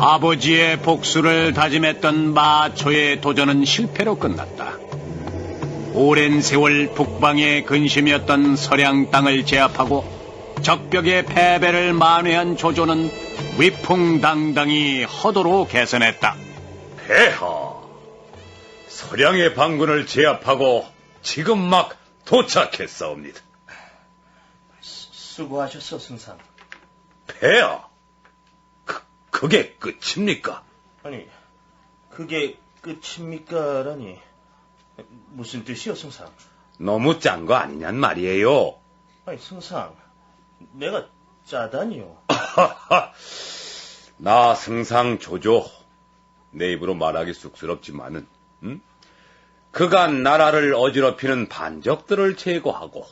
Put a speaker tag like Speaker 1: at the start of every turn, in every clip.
Speaker 1: 아버지의 복수를 다짐했던 마초의 도전은 실패로 끝났다. 오랜 세월 북방의 근심이었던 서량 땅을 제압하고 적벽의 패배를 만회한 조조는 위풍당당히 허도로 개선했다.
Speaker 2: 폐하, 서량의 반군을 제압하고 지금 막 도착했사옵니다.
Speaker 3: 수고하셨어, 승상.
Speaker 2: 폐하, 그, 그게 끝입니까?
Speaker 3: 아니, 그게 끝입니까라니. 무슨 뜻이요, 승상?
Speaker 2: 너무 짠 거 아니냔 말이에요.
Speaker 3: 아니, 승상. 내가 짜다니요.
Speaker 2: 나 승상 조조. 내 입으로 말하기 쑥스럽지만은, 응? 그간 나라를 어지럽히는 반적들을 제거하고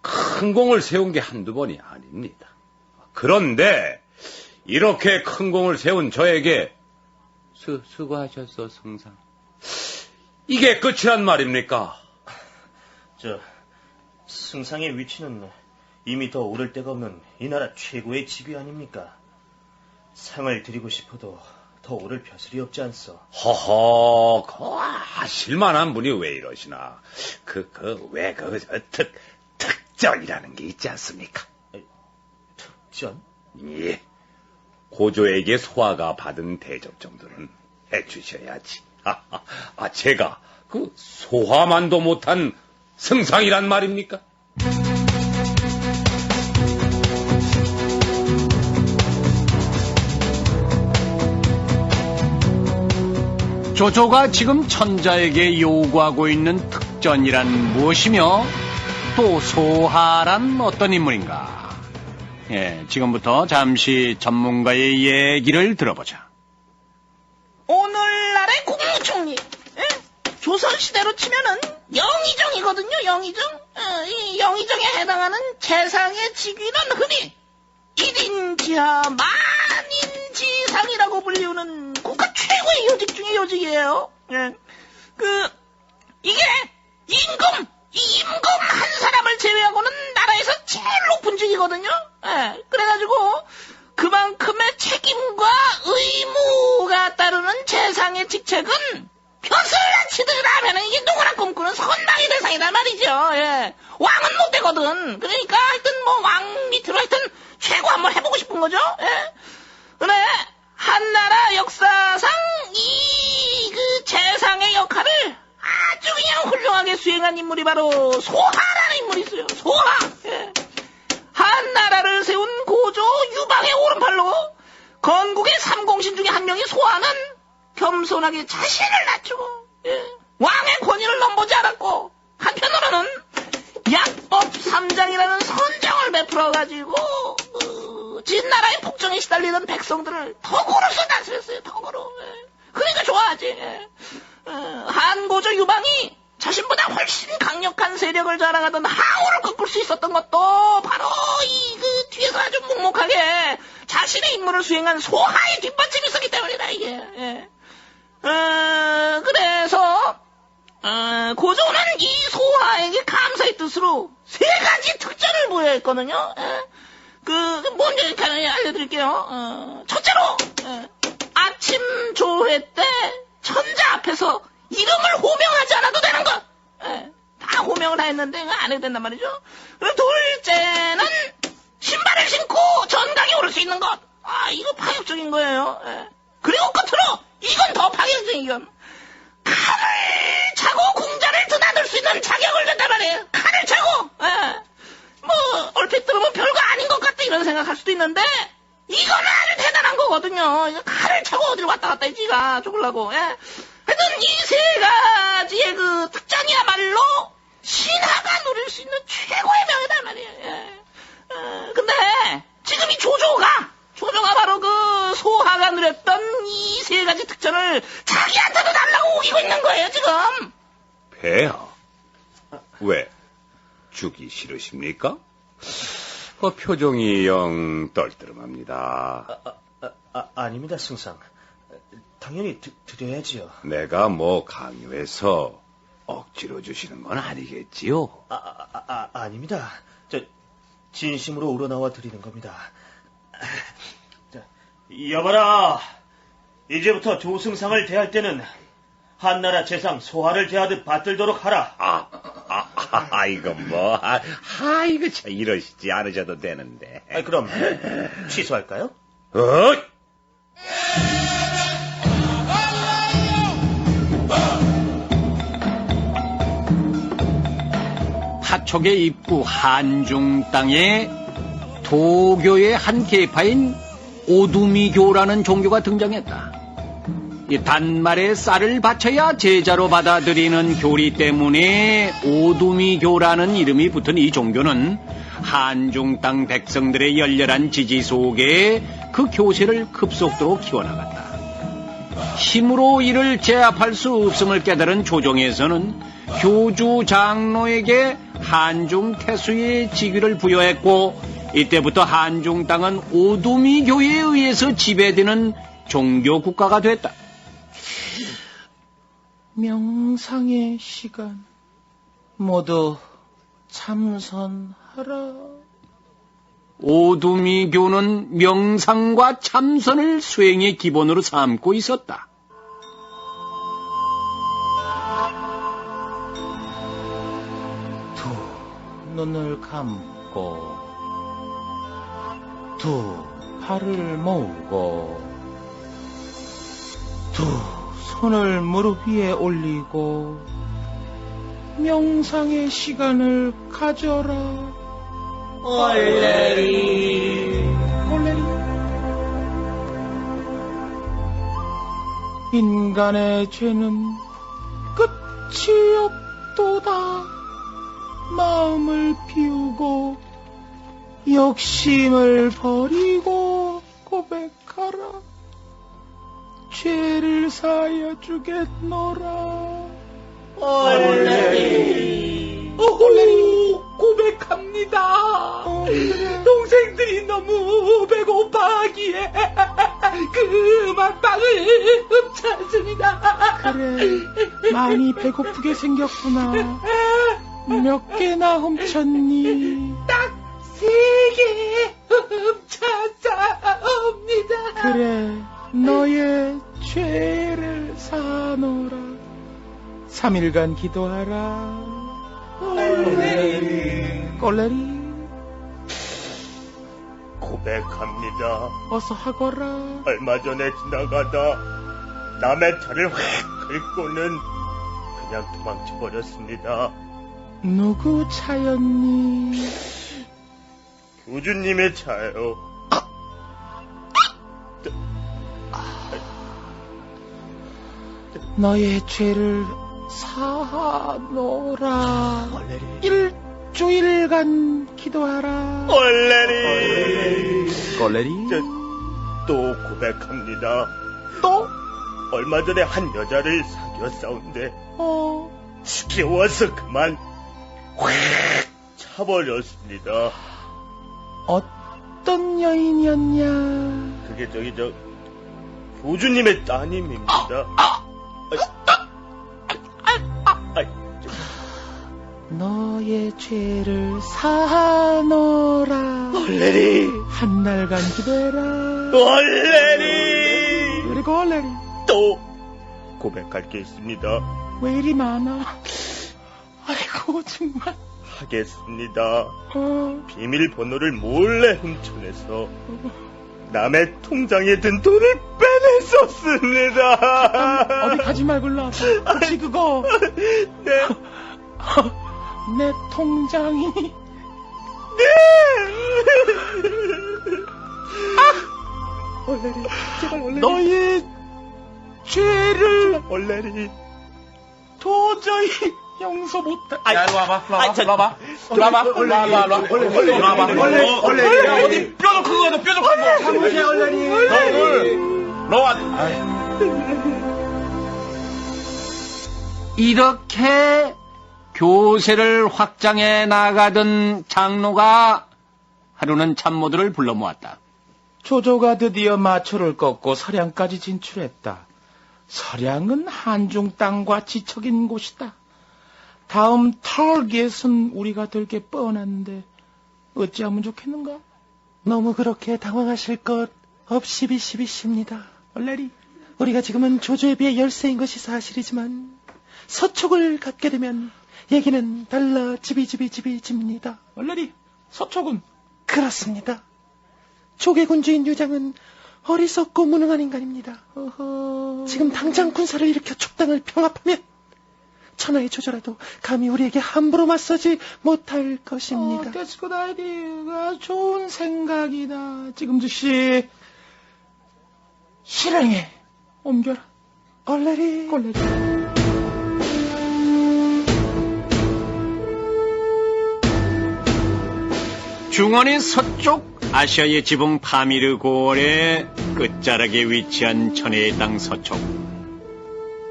Speaker 2: 큰 공을 세운 게 한두 번이 아닙니다. 그런데 이렇게 큰 공을 세운 저에게 수, 수고하셨어, 승상. 이게 끝이란 말입니까?
Speaker 3: 저, 승상의 위치는 이미 더 오를 데가 없는 이 나라 최고의 집이 아닙니까? 상을 드리고 싶어도 더 오를 벼슬이 없지 않소.
Speaker 2: 허허, 그 아실만한 분이 왜 이러시나. 그, 그, 왜, 그, 저, 특, 특전이라는 게 있지 않습니까?
Speaker 3: 특전?
Speaker 2: 예. 고조에게 소아가 받은 대접 정도는 해주셔야지. 아, 아, 아, 제가 그 소화만도 못한 승상이란 말입니까?
Speaker 1: 조조가 지금 천자에게 요구하고 있는 특전이란 무엇이며 또 소하란 어떤 인물인가? 예, 지금부터 잠시 전문가의 얘기를 들어보자.
Speaker 4: 오늘날의 국무총리 예? 조선시대로 치면은 영의정이거든요 영의정 어, 이 영의정에 해당하는 재상의 직위는 흔히 1인 지하 만인 지상이라고 불리우는 국가 최고의 요직 중의 요직이에요 예. 그 이게 임금 이 임금 한 사람을 제외하고는 나라에서 제일 높은 직이거든요 예. 그래가지고 그만큼의 책임과 의무가 따르는 재상의 직책은 벼슬아치드라면 이게 누구나 꿈꾸는 선망의 대상이란 말이죠. 예. 왕은 못 되거든. 그러니까 하여튼 뭐 왕 밑으로 하여튼 최고 한번 해보고 싶은 거죠. 예. 그래 한나라 역사상 이 그 재상의 역할을 아주 그냥 훌륭하게 수행한 인물이 바로 소하라는 인물이 있어요. 소하. 예. 한 나라를 세운 고조 유방의 오른팔로 건국의 삼공신 중에 한 명이 소하는 겸손하게 자신을 낮추고 예, 왕의 권위를 넘보지 않았고 한편으로는 약법 삼장이라는 선정을 베풀어가지고 어, 진나라의 폭정에 시달리던 백성들을 덕으로 쓰다스렸어요 덕으로 예. 그러니까 좋아하지 한고조 유방이 자신보다 훨씬 강력한 세력을 자랑하던 항우를 꺾을 수 있었던 것도 바로 이 그 뒤에서 아주 묵묵하게 자신의 임무를 수행한 소하의 뒷받침이 있었기 때문이다 이게. 예. 어, 그래서 어, 고조는 이 소하에게 감사의 뜻으로 세 가지 특전을 부여했거든요. 예. 그 이렇게 하나 알려드릴게요. 어, 첫째로 예. 아침 조회 때 천자 앞에서 이름을 호명하지 않아도 되는 것. 예, 다 호명을 다 했는데 안 해도 된단 말이죠. 둘째는 신발을 신고 전강에 오를 수 있는 것. 아 이거 파격적인 거예요. 예. 그리고 끝으로 이건 더 파격적인 칼을 차고 궁자를 드나들 수 있는 자격을 낸단 말이에요. 칼을 차고. 예. 뭐 얼핏 들으면 별거 아닌 것 같다 이런 생각할 수도 있는데 이거는 아주 대단한 거거든요. 칼을 차고 어디를 왔다 갔다 했지 가 죽으려고. 예. 하여튼 이 세 가지의 그 특전이야말로 신하가 누릴 수 있는 최고의 명예단 말이에요. 예. 어, 근데 지금 이 조조가 조조가 바로 그 소하가 누렸던 이 세 가지 특전을 자기한테도 달라고 우기고 있는 거예요 지금.
Speaker 2: 폐하. 왜? 죽이 싫으십니까? 어, 표정이 영 떨떠름합니다.
Speaker 3: 아, 아, 아, 아닙니다, 승상. 당연히 드, 드려야지요.
Speaker 2: 내가 뭐 강요해서 억지로 주시는 건 아니겠지요?
Speaker 3: 아, 아, 아, 아, 아닙니다. 저, 진심으로 우러나와 드리는 겁니다. 자, 여봐라. 이제부터 조승상을 대할 때는 한나라 재상 소하를 대하듯 받들도록 하라.
Speaker 2: 아, 아, 아, 아, 이거 뭐, 아, 아, 이거 참 이러시지 않으셔도 되는데.
Speaker 3: 아이, 그럼 취소할까요?
Speaker 2: 어?
Speaker 1: 파촉의 입구 한중 땅에 도교의 한 계파인 오두미교라는 종교가 등장했다. 이 단말에 쌀을 바쳐야 제자로 받아들이는 교리 때문에 오두미교라는 이름이 붙은 이 종교는 한중 땅 백성들의 열렬한 지지 속에 그 교세를 급속도로 키워나갔다. 힘으로 이를 제압할 수 없음을 깨달은 조정에서는 교주 장로에게 한중 태수의 직위를 부여했고 이때부터 한중 땅은 오두미 교에 의해서 지배되는 종교 국가가 됐다.
Speaker 5: 명상의 시간 모두 참선하라.
Speaker 1: 오두미 교는 명상과 참선을 수행의 기본으로 삼고 있었다.
Speaker 5: 두 눈을 감고 두 팔을 모으고 두 손을 무릎 위에 올리고 명상의 시간을 가져라. 올레리 올레리 인간의 죄는 끝이 없도다. 마음을 비우고 욕심을 버리고 고백하라. 죄를 사하여 주겠노라. 올레리. 어, 올레리. 고백합니다. 동생들이 너무 배고파하기에 그만 빵을 훔쳤습니다. 그래, 많이 배고프게 생겼구나. 몇 개나 훔쳤니? 딱 세 개 훔쳤사옵니다. 그래, 너의 죄를 사노라. 3일간 기도하라. 꼴레리. 꼴레리.
Speaker 3: 고백합니다.
Speaker 5: 어서 하거라.
Speaker 3: 얼마 전에 지나가다 남의 차를 확 긁고는 그냥 도망쳐 버렸습니다.
Speaker 5: 누구 차였니?
Speaker 3: 교주님의 차요.
Speaker 5: 너의 죄를 사하노라. 일주일간 기도하라.
Speaker 3: 얼레리.
Speaker 5: 꼴레리.
Speaker 3: 저, 또 고백합니다.
Speaker 5: 또?
Speaker 3: 얼마 전에 한 여자를 사귀었사온데
Speaker 5: 어,
Speaker 3: 지겨워서 그만 확 차버렸습니다.
Speaker 5: 어떤 여인이었냐?
Speaker 3: 그게 저기 저 교주님의 따님입니다. 아이, 저,
Speaker 5: 너의 죄를 사하노라.
Speaker 3: 얼레리.
Speaker 5: 한 달간 기도해라.
Speaker 3: 얼레리.
Speaker 5: 그리고 얼레리.
Speaker 3: 또 고백할 게 있습니다.
Speaker 5: 왜 이리 많아? 아이고, 정말.
Speaker 3: 하겠습니다.
Speaker 5: 어,
Speaker 3: 비밀번호를 몰래 훔쳐내서 남의 통장에 든 돈을 빼냈었습니다.
Speaker 5: 어디 가지 말고 일로 와봐. 혹시 그거
Speaker 3: 네.
Speaker 5: 내 통장이
Speaker 3: 얼레리, 제발 얼레리.
Speaker 5: 너의 죄를
Speaker 3: 얼레리.
Speaker 5: 도저히 용서 못해.
Speaker 3: 야,
Speaker 5: 일로 와봐, 일로 일로 와봐, 일로 와봐, 일로 와봐, 일로 와봐, 일로 와봐,
Speaker 3: 얼레리, 얼레리.
Speaker 5: 야, 어디 뼈도 크고 너 뼈도 크고. 사무실 얼레리. 너를 너와
Speaker 1: 이렇게 교세를 확장해 나가던 장로가 하루는 참모들을 불러 모았다.
Speaker 5: 조조가 드디어 마초를 꺾고 서량까지 진출했다. 서량은 한중 땅과 지척인 곳이다. 다음 털겟은 우리가 될 게 뻔한데 어찌하면 좋겠는가? 너무 그렇게 당황하실 것
Speaker 6: 업시비시비시입니다. 얼레리. 우리가 지금은 조조에 비해 열세인 것이 사실이지만 서촉을 갖게 되면 얘기는 달라 지비지비지비집니다.
Speaker 7: 얼레리, 서촉은
Speaker 6: 그렇습니다. 조개군주인 유장은 어리석고 무능한 인간입니다. 지금 당장 군사를 일으켜 촉당을 평합하면 천하의 조조라도 감히 우리에게 함부로 맞서지 못할 것입니다.
Speaker 7: 어, 데스크 아이디가 좋은 생각이다. 지금 즉시 실행에 옮겨라.
Speaker 6: 얼레리
Speaker 7: 꼴레리.
Speaker 1: 중원의 서쪽 아시아의 지붕 파미르 고을의 끝자락에 위치한 천혜의 땅 서쪽.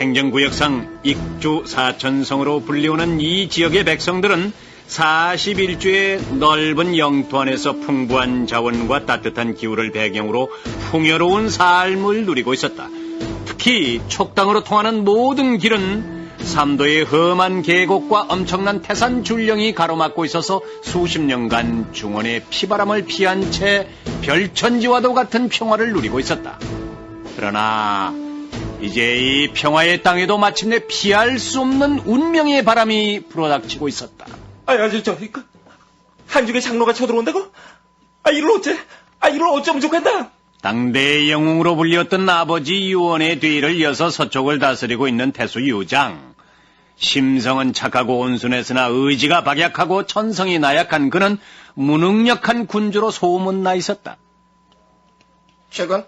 Speaker 1: 행정구역상 익주 사천성으로 불리우는 이 지역의 백성들은 41주의 넓은 영토 안에서 풍부한 자원과 따뜻한 기후를 배경으로 풍요로운 삶을 누리고 있었다. 특히 촉당으로 통하는 모든 길은 삼도의 험한 계곡과 엄청난 태산 줄령이 가로막고 있어서 수십 년간 중원의 피바람을 피한 채 별천지와도 같은 평화를 누리고 있었다. 그러나 이제 이 평화의 땅에도 마침내 피할 수 없는 운명의 바람이 불어닥치고 있었다.
Speaker 7: 아, 야, 저, 저, 그, 한중의 장로가 쳐들어온다고? 아, 이를 어째? 아, 이를 어쩌면 좋겠다.
Speaker 1: 당대의 영웅으로 불렸던 아버지 유원의 뒤를 이어서 서쪽을 다스리고 있는 태수 유장. 심성은 착하고 온순했으나 의지가 박약하고 천성이 나약한 그는 무능력한 군주로 소문나 있었다.
Speaker 8: 최근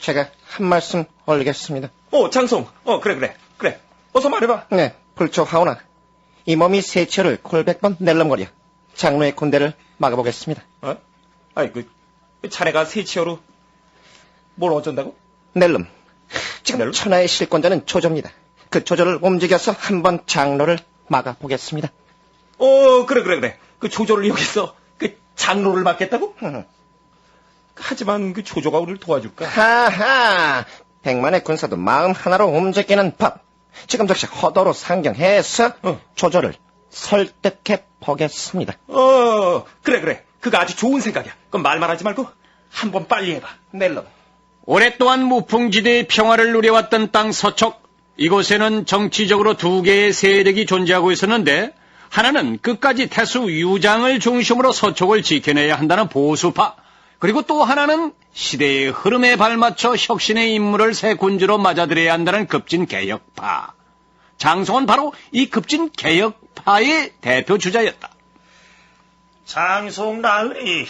Speaker 8: 제가 한 말씀 올리겠습니다.
Speaker 7: 어, 장송. 어, 그래, 그래, 그래. 어서 말해봐.
Speaker 8: 네, 불초 하오나 이 몸이 세치어를 골백번 낼름거려 장로의 군대를 막아보겠습니다.
Speaker 7: 어? 아이, 그, 자네가 세치어로 뭘 어쩐다고?
Speaker 8: 낼름. 지금
Speaker 7: 낼름?
Speaker 8: 천하의 실권자는 조조입니다. 그 조조를 움직여서 한번 장로를 막아보겠습니다.
Speaker 7: 어, 그래, 그래, 그래. 그 조조를 여기서 그 장로를 맡겠다고?
Speaker 8: 흠.
Speaker 7: 하지만 그 조조가 우리를 도와줄까?
Speaker 8: 하하, 백만의 군사도 마음 하나로 움직이는 법. 지금 즉시 허도로 상경해서
Speaker 7: 어.
Speaker 8: 조조를 설득해 보겠습니다.
Speaker 7: 어, 그래, 그래. 그거 아주 좋은 생각이야. 그럼 말만 하지 말고 한번 빨리 해봐.
Speaker 8: 넬름.
Speaker 1: 오랫동안 무풍지대의 평화를 누려왔던 땅 서촉. 이곳에는 정치적으로 두 개의 세력이 존재하고 있었는데 하나는 끝까지 태수 유장을 중심으로 서촉을 지켜내야 한다는 보수파. 그리고 또 하나는 시대의 흐름에 발맞춰 혁신의 임무를 새 군주로 맞아들여야 한다는 급진 개혁파. 장성은 바로 이 급진 개혁파의 대표 주자였다.
Speaker 9: 장송 나으리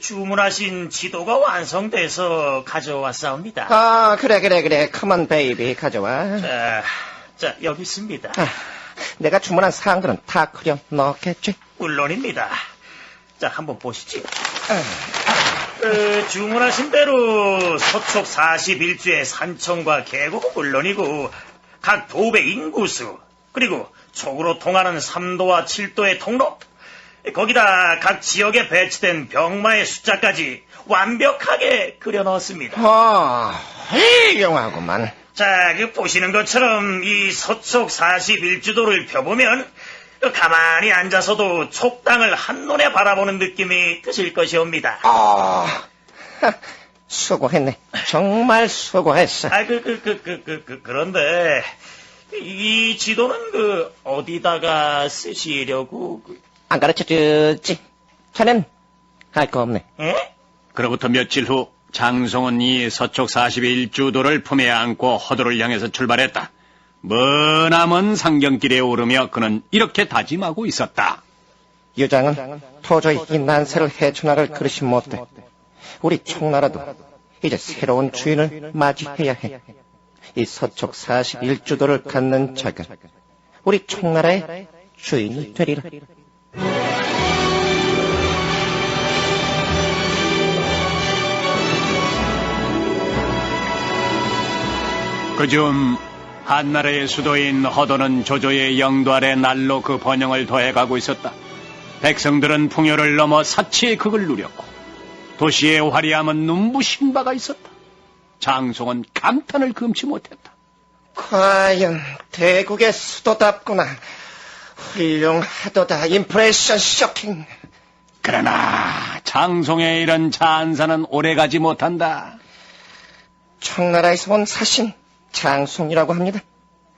Speaker 9: 주문하신 지도가 완성돼서 가져왔사옵니다.
Speaker 8: 아, 그래, 그래, 그래. 컴온, 베이비. 가져와.
Speaker 9: 자, 자, 여기 있습니다.
Speaker 8: 아, 내가 주문한 사항들은 다 그려 넣겠지?
Speaker 9: 물론입니다. 자, 한번 보시죠. 그, 주문하신 대로 서촉 41주의 산청과 계곡은 물론이고 각 도배 인구수 그리고 촉으로 통하는 3도와 7도의 통로 거기다 각 지역에 배치된 병마의 숫자까지 완벽하게 그려 넣었습니다.
Speaker 8: 아, 훌륭하구만.
Speaker 9: 자, 그 보시는 것처럼 이 서촉 41주도를 펴보면 그 가만히 앉아서도 촉당을 한눈에 바라보는 느낌이 드실 것이옵니다.
Speaker 8: 아, 하, 수고했네. 정말 수고했어.
Speaker 9: 아, 그, 그, 그, 그, 그, 그, 그런데 이 지도는 그 어디다가 쓰시려고 그,
Speaker 8: 안 가르쳐 줬지? 자넨 할 거 없네.
Speaker 9: 예?
Speaker 1: 그로부터 며칠 후 장송은 이 서촉 41주도를 품에 안고 허도를 향해서 출발했다. 머나먼 상경길에 오르며 그는 이렇게 다짐하고 있었다.
Speaker 8: 유장은 도저히 이 난세를 헤쳐나갈 그릇이 못돼. 우리 총나라도 이제 새로운 주인을 맞이해야 해. 이 서촉 41주도를 갖는 자가 우리 총나라의 주인이 되리라.
Speaker 1: 그중 한나라의 수도인 허도는 조조의 영도 아래 날로 그 번영을 더해가고 있었다. 백성들은 풍요를 넘어 사치의 극을 누렸고 도시의 화려함은 눈부신 바가 있었다. 장송은 감탄을 금치 못했다.
Speaker 8: 과연 대국의 수도답구나. 훌륭하도다. 임프레션 쇼킹.
Speaker 1: 그러나 장송의 이런 찬사는 오래가지 못한다.
Speaker 8: 청나라에서 온 사신 장송이라고 합니다.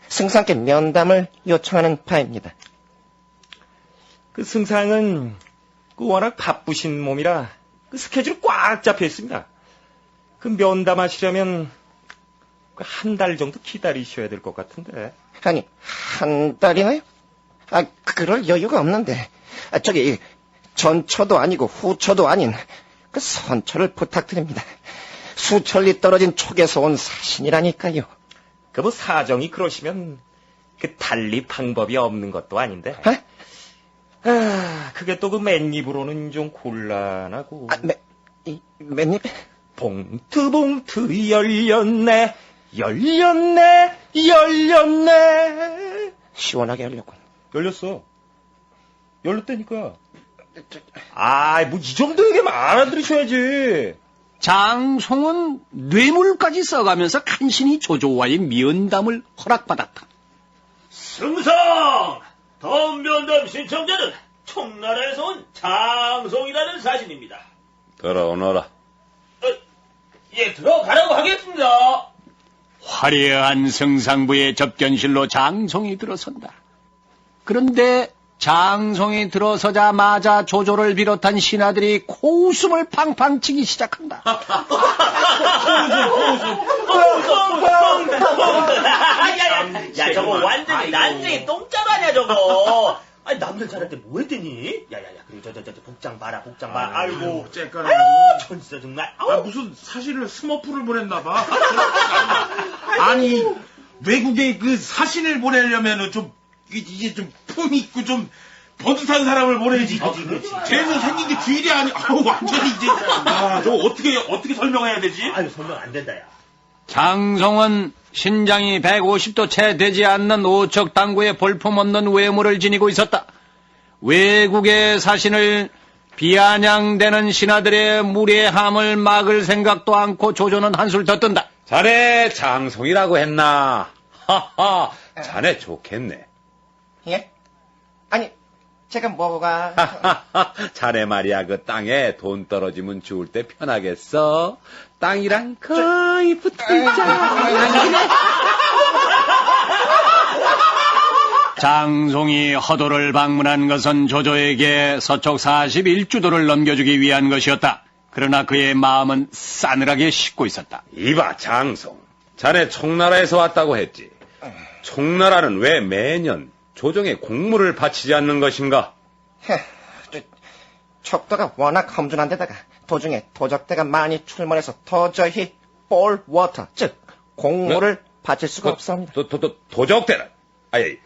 Speaker 8: 승상께 면담을 요청하는 바입니다.
Speaker 5: 그 승상은 그 워낙 바쁘신 몸이라 그 스케줄이 꽉 잡혀 있습니다. 그 면담하시려면 그 한 달 정도 기다리셔야 될 것 같은데.
Speaker 8: 아니, 한 달이나요? 아, 그럴 여유가 없는데. 아, 저기, 전처도 아니고 후처도 아닌 그 선처를 부탁드립니다. 수천리 떨어진 촉에서 온 사신이라니까요.
Speaker 5: 그 뭐 사정이 그러시면 그 달리 방법이 없는 것도 아닌데.
Speaker 8: 아,
Speaker 5: 아, 그게 또 그 맨입으로는 좀 곤란하고.
Speaker 8: 아 맨, 이, 맨입?
Speaker 5: 봉투 봉투 열렸네, 열렸네, 열렸네.
Speaker 8: 시원하게 하려고.
Speaker 5: 열렸어. 열렸다니까. 아, 뭐 이 정도 얘기면 알아들으셔야지.
Speaker 1: 장송은 뇌물까지 써가면서 간신히 조조와의 면담을 허락받았다.
Speaker 3: 승성! 다음 면담 신청자는 청나라에서 온 장송이라는 사신입니다.
Speaker 2: 들어오너라.
Speaker 3: 어, 예, 들어가라고 하겠습니다.
Speaker 1: 화려한 승상부의 접견실로 장송이 들어선다. 그런데 장송이 들어서자마자 조조를 비롯한 신하들이 코웃음을 팡팡 치기 시작한다.
Speaker 3: 야, 야, 저거 완전히 난쟁이 똥짜로 아니야, 저거. 아니, 남들 잘할 때 뭐 했더니? 야, 야, 야, 그리고 저, 저, 저, 저 복장 봐라, 복장 봐라. 아이고.
Speaker 10: 째까라.
Speaker 3: 아유, 전 진짜 정말.
Speaker 10: 아,
Speaker 3: 아우.
Speaker 10: 무슨 사실을 스머프를 보냈나봐. 아니, 외국에 그 사신을 보내려면은 좀, 이- 이게 좀품 있고 좀 버듯한 사람을 보내지.
Speaker 3: 그치, 그치, 그치.
Speaker 10: 쟤는 생긴 게 주일이 아니, 아우, 완전히 이제, 아, 저 어떻게, 어떻게 설명해야 되지?
Speaker 3: 아유, 설명 안 된다, 야.
Speaker 1: 장송은 신장이 150도 채 되지 않는 오척 당구의 볼품없는 외모를 지니고 있었다. 외국의 사신을 비아냥대는 신하들의 무례함을 막을 생각도 않고 조조는 한술 더 뜬다.
Speaker 2: 자네 장송이라고 했나? 하하, 자네 좋겠네.
Speaker 8: 예? 아니, 제가 뭐가.
Speaker 2: 자네 말이야 그 땅에 돈 떨어지면 죽을 때 편하겠어. 땅이랑 거의 붙어있잖아.
Speaker 1: 장송이 허도를 방문한 것은 조조에게 서촉 41주도를 넘겨주기 위한 것이었다. 그러나 그의 마음은 싸늘하게 식고 있었다.
Speaker 2: 이봐 장송, 자네 청나라에서 왔다고 했지. 청나라는 왜 매년 조정에 공물을 바치지 않는 것인가?
Speaker 8: 헤, 저, 척도가 워낙 험준한 데다가 도중에 도적대가 많이 출몰해서 도저히 볼 워터, 즉 공물을 바칠 수가 없습니다.
Speaker 2: 도, 도, 도, 도적대는 아예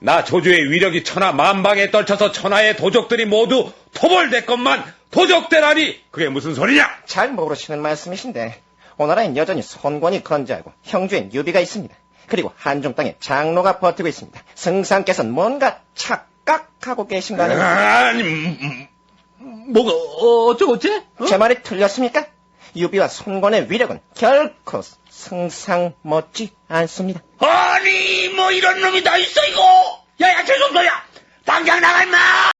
Speaker 2: 나 조조의 위력이 천하 만방에 떨쳐서 천하의 도적들이 모두 토벌됐건만 도적대라니 그게 무슨 소리냐?
Speaker 8: 잘 모르시는 말씀이신데 오나라엔 여전히 손권이 건재하고 형주엔 유비가 있습니다. 그리고 한중 땅에 장로가 버티고 있습니다. 승상께서는 뭔가 착각하고 계신 거 아닙니까?
Speaker 2: 아니, 음, 음,
Speaker 1: 뭐가 어쩌고 어째?
Speaker 8: 제 말이 틀렸습니까? 유비와 손권의 위력은 결코 승상 못지 않습니다.
Speaker 2: 아니 뭐 이런 놈이 다 있어 이거 야야 죄송소야 당장 나가 임마